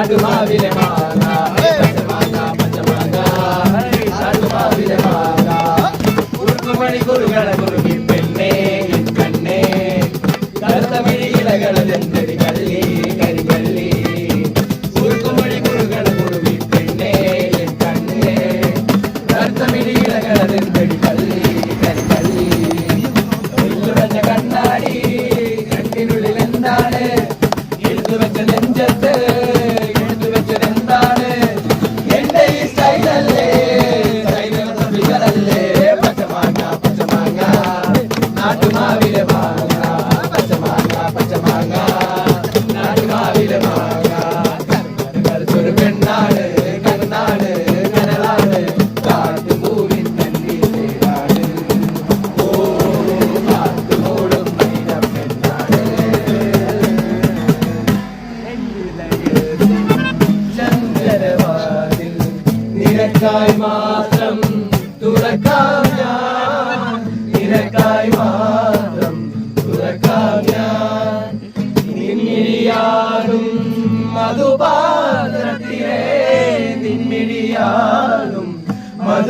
I do not Mama. Bye.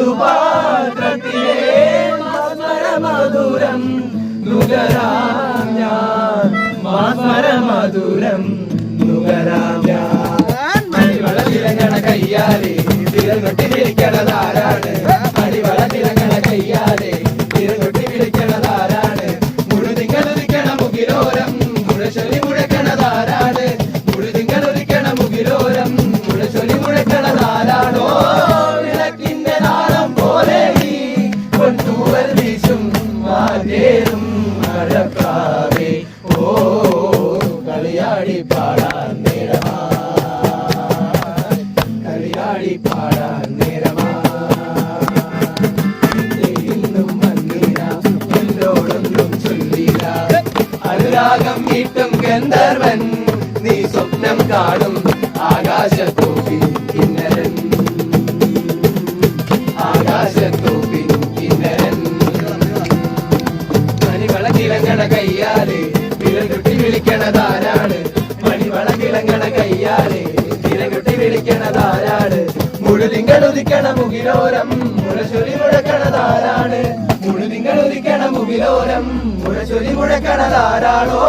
മധുപാത്രത്തിലെ മധുരം നുകരാം ഞാൻ മാസ്മര മധുരം നുകരാം ഞാൻ മണിവള തിരങ്ങണ കയ്യാലെ തിരങ്ങൊട്ടി നീ സ്വപ്നം കാണും ആകാശത്തോപ്പിൽ കിന്നരൻ. ആകാശത്തോപ്പിൽ കിന്നരൻ. മണിവള കിളങ്ങണ കയ്യാലെ വിരൽകുട്ടി വിളിക്കണതാരാണ് മണിവള കിളങ്ങണ കയ്യാലെ വിരൽകുട്ടി വിളിക്കണതാരാണ് മുഴുതിങ്കൾ ഉദിക്കണ മുകിലോരം മുഴച്ചൊലി മുഴക്കണതാരാണ് മുഴുതിങ്കൾ ഉദിക്കണ മുകിലോരം മുഴശൊലി മുഴക്കണതാരാണോ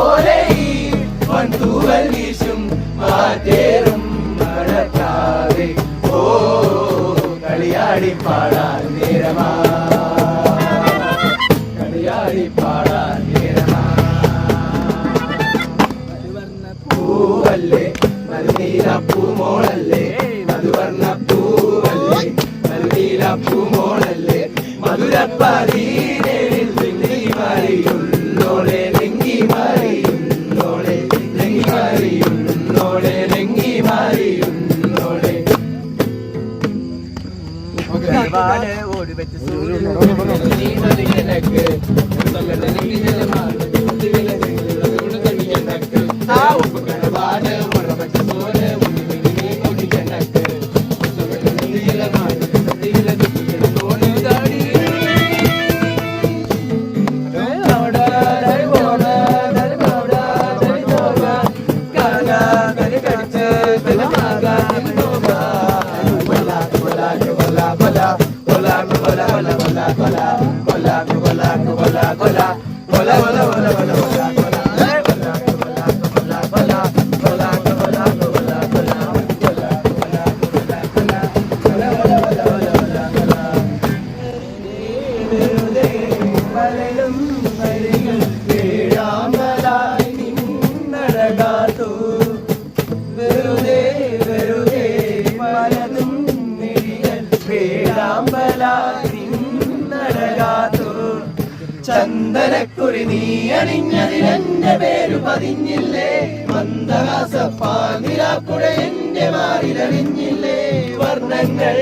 ഈ വൻതൂവൽ വീശും മാറ്റേറും മഴക്കാതെ ഓ കളിയാടി പാടാൻ നേരമാ കളിയാടി പാടാൻ നേരമാ പൂവല്ലേ മരുനീല പൂമോളല്ലേ മധുവർണ പൂവല്ലേ മരുനീല പൂമോളല്ലേ മധുരപ്പരീരേഴിൽ ലിംഗി മാറിയുള്ളോളെ ലിംഗി മാറിയുള്ളോളെ ഒരുപാട് ഓടി വെച്ച് നീണ്ടൊരിക്കലക്ക് ആ ഉപ്പുകടപാട് ചന്ദനക്കുറി നീ അണിഞ്ഞതിലെന്റെ പേരു പതിഞ്ഞില്ലേ? മന്ദഹാസ നിലാപ്പുഴ എന്റെ മാറിലറിഞ്ഞില്ലേ വർണങ്ങൾ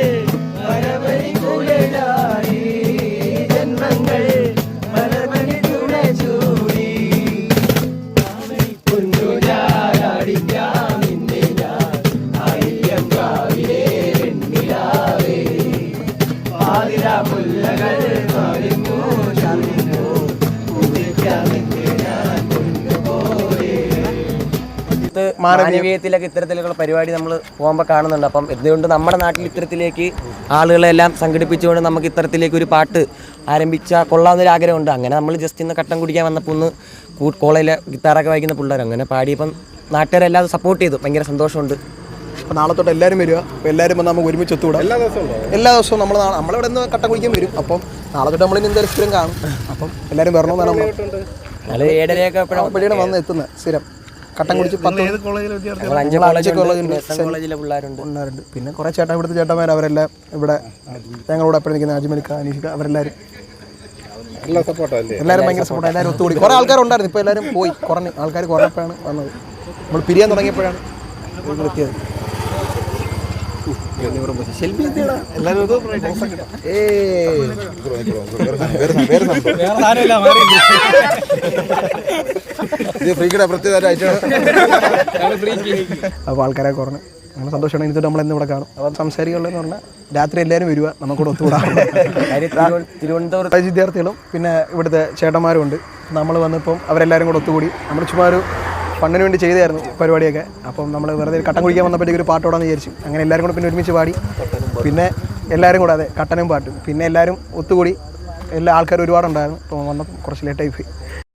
മാനവീയത്തിലൊക്കെ ഇത്തരത്തിലുള്ള പരിപാടി നമ്മൾ പോകുമ്പോൾ കാണുന്നുണ്ട്. അപ്പം എന്തുകൊണ്ട് നമ്മുടെ നാട്ടിൽ ഇത്തരത്തിലേക്ക് ആളുകളെല്ലാം സംഘടിപ്പിച്ചുകൊണ്ട് നമുക്ക് ഇത്തരത്തിലേക്ക് ഒരു പാട്ട് ആരംഭിച്ചാൽ കൊള്ളാവുന്നൊരു ആഗ്രഹമുണ്ട്. അങ്ങനെ നമ്മൾ ജസ്റ്റ് ഇന്ന് കട്ടൻ കുടിക്കാൻ വന്നപ്പോൾ ഒന്ന് കോളേജിലെ ഗിത്താറൊക്കെ വായിക്കുന്ന പിള്ളേർ അങ്ങനെ പാടിയപ്പം നാട്ടുകാരെല്ലാം സപ്പോർട്ട് ചെയ്തു. ഭയങ്കര സന്തോഷമുണ്ട്. അപ്പോൾ നാളെ തൊട്ട് എല്ലാവരും വരിക. അപ്പോൾ എല്ലാവരും വന്ന് നമുക്ക് ഒരുമിച്ച് ഒത്തുകൂടാം എല്ലാ ദിവസവും എല്ലാ ദിവസവും നമ്മൾ നമ്മളിവിടെ നിന്ന് കട്ട കുടിക്കാൻ വരും. അപ്പം നാളെ തൊട്ട് നമ്മൾ എന്തായാലും സ്ഥിരം കാണും. അപ്പം എല്ലാവരും വരണമെന്നാണ് നമ്മൾ ഏഴരയൊക്കെ വന്ന് എത്തുന്നത് സ്ഥിരം. കട്ടൻ കുടിച്ച് പത്ത് നമ്മൾ അഞ്ച് കോളേജിലെ പിള്ളേരുണ്ട്. പിന്നെ കുറേ ചേട്ടാ ഇവിടുത്തെ ചേട്ടന്മാർ അവരെല്ലാം ഇവിടെ ഞങ്ങളോട് എപ്പോഴും നിൽക്കുന്ന അജ്മലിക്ക അനീഷിക്ക അവരെല്ലാവരും എല്ലാവരും ഭയങ്കര സപ്പോർട്ട്. എല്ലാവരും ഒത്തുകൂടി. കുറേ ആൾക്കാരുണ്ടായിരുന്നു ഇപ്പോൾ എല്ലാവരും പോയി. കുറഞ്ഞ് ആൾക്കാർ കുറഞ്ഞപ്പോഴാണ് വന്നത്. നമ്മൾ പിരിയാൻ തുടങ്ങിയപ്പോഴാണ് എത്തിയത്. അപ്പോൾ ആൾക്കാരെ കുറഞ്ഞു അങ്ങനെ സന്തോഷമാണ് ഇന്നിട്ട് നമ്മൾ ഇന്ന് ഇവിടെ കാണും. അപ്പം സംസാരിക്കുള്ളതെന്ന് പറഞ്ഞാൽ രാത്രി എല്ലാവരും വരിക നമുക്കിവിടെ ഒത്തുകൂടാ. തിരുവനന്തപുരത്ത് വിദ്യാർത്ഥികളും പിന്നെ ഇവിടുത്തെ ചേട്ടന്മാരും ഉണ്ട്. നമ്മൾ വന്നിപ്പം അവരെല്ലാവരും കൂടെ ഒത്തുകൂടി. നമ്മൾ ചുമ്മാ ഒരു ഫണ്ടിന് വേണ്ടി ചെയ്തായിരുന്നു പരിപാടിയൊക്കെ. അപ്പം നമ്മൾ വെറുതെ കട്ടൻ കുടിക്കാൻ വന്നപ്പോഴത്തേക്ക് ഒരു പാട്ടോടാന്ന് വിചാരിച്ചു. അങ്ങനെ എല്ലാവരും കൂടെ പിന്നെ ഒരുമിച്ച് പാടി. പിന്നെ എല്ലാവരും കൂടെ അതെ കട്ടനും പാട്ടും. പിന്നെ എല്ലാവരും ഒത്തുകൂടി. എല്ലാ ആൾക്കാരും ഒരുപാടുണ്ടായിരുന്നു. അപ്പോൾ വന്നപ്പോൾ കുറച്ച് ലേറ്റായി പോയി.